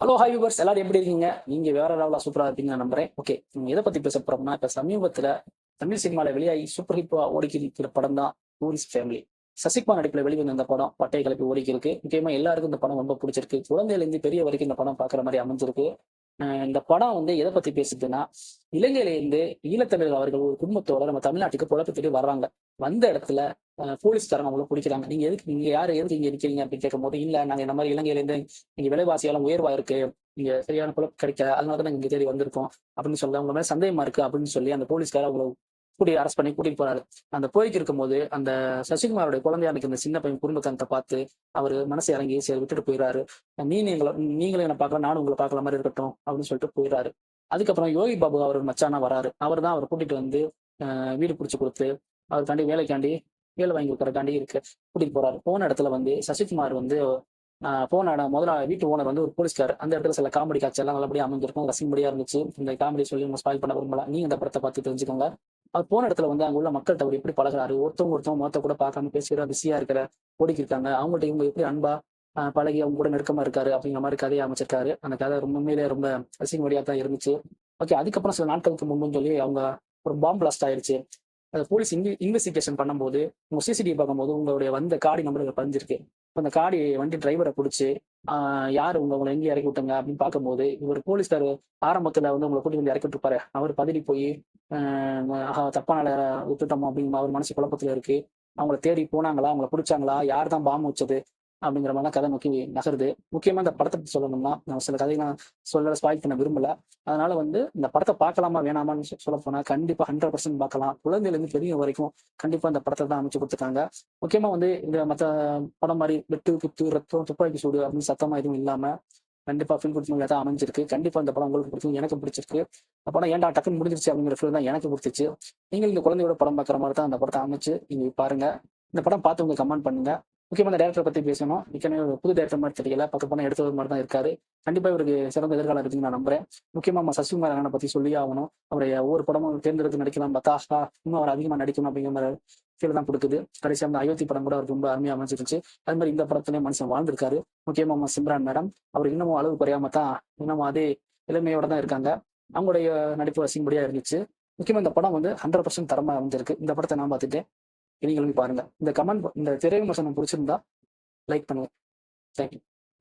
Hello hi viewers எல்லாரும் எப்படி இருக்கீங்க? நீங்க வேற லெவலில் சூப்பரா இருப்பீங்க நான் நம்புறேன். ஓகே நீங்க எதை பத்தி பேச போறோம்னா இப்ப சமீபத்துல தமிழ் சினிமாவில வெளியாகி சூப்பர் ஹிப்பா இருக்கிற படம் தான் டூரிஸ்ட் ஃபேமிலி சசிகுமார் நடிப்புல வெளிவந்த இந்த படம் பட்டை கிளப்பி ஓடிக்கி இருக்கு முக்கியமா எல்லாருக்கும் இந்த படம் ரொம்ப பிடிச்சிருக்கு. குழந்தையில இருந்து பெரிய வரைக்கும் இந்த படம் பாக்குற மாதிரி அமைஞ்சிருக்கு. இந்த படம் வந்து எதை பத்தி பேசுதுன்னா இலங்கையில இருந்து ஈழத்தமிழர் அவர்கள் ஒரு குடும்பத்தோட நம்ம தமிழ்நாட்டுக்கு புழப்பு தேடி வர்றாங்க. வந்த இடத்துல போலீஸ்காரங்க அவங்கள பிடிக்கிறாங்க. நீங்க எதுக்கு நீங்க யாரு எதுக்கு இங்க நிக்கிறீங்க அப்படின்னு கேட்கும் போது இல்ல நாங்க இந்த மாதிரி இலங்கையில இருந்து இங்க விலைவாசி உயர்வா இருக்கு. இங்க சரியான புழப்பு கிடைக்கல. அதனால தான் நாங்க இங்க தேடி வந்திருக்கோம். அப்படின்னு சொல்லி அவங்க மேல சந்தேகமா இருக்கு அப்படின்னு சொல்லி அந்த போலீஸ்கார அவங்கள கூட்டி அரெஸ்ட் பண்ணி கூட்டிட்டு போறாரு. அந்த போய்க்கு இருக்கும்போது அந்த சசிகுமாரோட குழந்தையானுக்கு இந்த சின்ன பையன் குடும்பத்தை பார்த்து அவர் மனசு இறங்கி சரி விட்டுட்டு போயிடுறாரு நீ நீங்களை நீங்களும் என்ன பார்க்கலாம் நானும் உங்களை பார்க்கல மாதிரி இருக்கட்டும் அப்படின்னு சொல்லிட்டு போயிடுறாரு அதுக்கப்புறம் யோகி பாபு அவர் மச்சானா வராரு. அவர் தான் அவர் கூட்டிட்டு வந்து வீடு பிடிச்சி கொடுத்து அவருக்காண்டி வேலைக்காண்டி வேலை வாங்கி கொடுக்கறக்காண்டி இருக்கு. கூட்டிட்டு போறாரு. போன இடத்துல வந்து சசிகுமார் வந்து போன இடம் முதல்ல வீட்டு ஓனர் வந்து ஒரு போலீஸ்கார் அந்த இடத்துல சில காமெடி காட்சி எல்லாம் நல்லபடியாக அமைஞ்சிருக்கும். ரசிக்கும்படியா இருந்துச்சு. இந்த காமெடி சொல்லி நம்ம ஸ்பாயில் பண்ண விரும்பல. நீங்க இந்த படத்தை பார்த்து தெரிஞ்சுக்கோங்க. அவர் போன இடத்துல வந்து அங்க உள்ள மக்கள்கிட்ட அவர் எப்படி பழகுறாரு? ஒருத்தவங்க ஒருத்தவங்க மொத்த கூட பார்க்காம பேசுகிற பிஸியா இருக்கிற ஓடிக்கி இருக்காங்க. அவங்கள்ட்ட இவங்க எப்படி அன்பா பழகி அவங்க கூட நெருக்கமா இருக்காரு அப்படிங்கிற மாதிரி கதையை அமைச்சிருக்காரு. அந்த கதை ரொம்ப உண்மையிலே ரொம்ப ரசிக்கும்படியா தான் இருந்துச்சு. ஓகே அதுக்கப்புறம் சில நாட்களுக்கு முன்புன்னு சொல்லி அவங்க ஒரு பாம்பு பிளாஸ்ட் ஆயிடுச்சு அந்த போலீஸ் இன்வி இன்வெஸ்டிகேஷன் பண்ணும்போது உங்க சிசிடிவி பார்க்கும்போது உங்களுடைய வந்த காடி நம்பருக்கு பதிஞ்சிருக்கு. அந்த காடி வண்டி டிரைவரை பிடிச்சி யார் உங்க உங்களை எங்க இறக்கி விட்டாங்க அப்படின்னு பார்க்கும்போது இவர் போலீஸ்கார் ஆரம்பத்துல வந்து உங்களை கூட்டி வந்து இறக்கி விட்டுருப்பாரு அவர் பதறி போய் ஆஹா தப்பான ஆளை விட்டுட்டோமோ அப்படின்னு அவர் மனசு குழப்பத்துல இருக்கு. அவங்கள தேடி போனாங்களா? அவங்கள பிடிச்சாங்களா? யார் தான் பாம்பு வச்சது? அப்படிங்கிற மாதிரி கதை நோக்கி நகருது. முக்கியமா இந்த படத்தை பற்றி சொல்லணும்னா நான் சில கதைகள்லாம் சொல்ல ஸ்பாயில் பண்ண விரும்பல. அதனால வந்து இந்த படத்தை பார்க்கலாமா வேணாமான்னு சொல்ல போனா கண்டிப்பா ஹண்ட்ரட் பர்சன்ட் பார்க்கலாம். குழந்தையிலேருந்து பெரிய வரைக்கும் கண்டிப்பா இந்த படத்தை தான் அமைச்சு கொடுத்துருக்காங்க. முக்கியமா வந்து இந்த மத்த படம் மாதிரி வெட்டு குத்து ரத்தம் துப்பாக்கி சூடு அப்படின்னு சத்தமா எதுவும் இல்லாம கண்டிப்பா ஃபீல் குட் மூவியா தான் அமைஞ்சிருக்கு. கண்டிப்பா இந்த படம் உங்களுக்கு பிடிக்கும் எனக்கு பிடிச்சிருக்கு. அந்த படம் ஏன்டா டக்குன்னு முடிஞ்சிருச்சு அப்படிங்கிற ஃபீல் தான் எனக்கு பிடிச்சிச்சு. நீங்கள் இந்த குழந்தையோட படம் பார்க்குற மாதிரி தான் அந்த படத்தை அமைச்சு நீங்க பாருங்க. இந்த படம் பார்த்து உங்களுக்கு கமெண்ட் பண்ணுங்க. முக்கியமான இந்த டேரக்டர் பத்தி பேசணும். ஏற்கனவே ஒரு புது டேரக்டர் மாதிரி தெரியல. பக்க படம் எடுத்தது மாதிரி தான் இருக்காரு. கண்டிப்பா இவருக்கு சிறந்த எதிர்காலம் இருக்குன்னு நான் நம்புறேன். முக்கியமா நம்ம சசிகுமார் அண்ணனை பத்தி சொல்லி ஆகணும். அவருடைய ஒவ்வொரு படமும் தேர்ந்தெடுத்து நடிக்கலாம். பார்த்தா இன்னும் அவர் அதிகமா நடிக்கணும் அப்படிங்கிற மாதிரி ஃபீல் தான் கொடுக்குது. கடைசியா அந்த அயோத்தி படம் கூட அவருக்கு ரொம்ப அருமையா அமைஞ்சிருச்சு அது மாதிரி இந்த படத்துலயும் மனுஷன் வாழ்ந்திருக்காரு. முக்கியமா நம்ம சிம்ரான் மேடம். அவர் இன்னமும் அளவு குறையாம தான் இன்னமும் அதே இளமையோட தான் இருக்காங்க. அவங்களுடைய நடிப்பு ரசிக்கும்படியா இருந்துச்சு. முக்கியமா இந்த படம் வந்து ஹண்ட்ரட் பர்சன்ட் தரமா அமைஞ்சிருக்கு இந்த படத்தை நான் பார்த்துட்டேன். நீங்களும் பாருங்க. இந்த கமெண்ட் இந்த திரை விமர்சனம் பிடிச்சிருந்தா லைக் பண்ணுங்க. தேங்க்யூ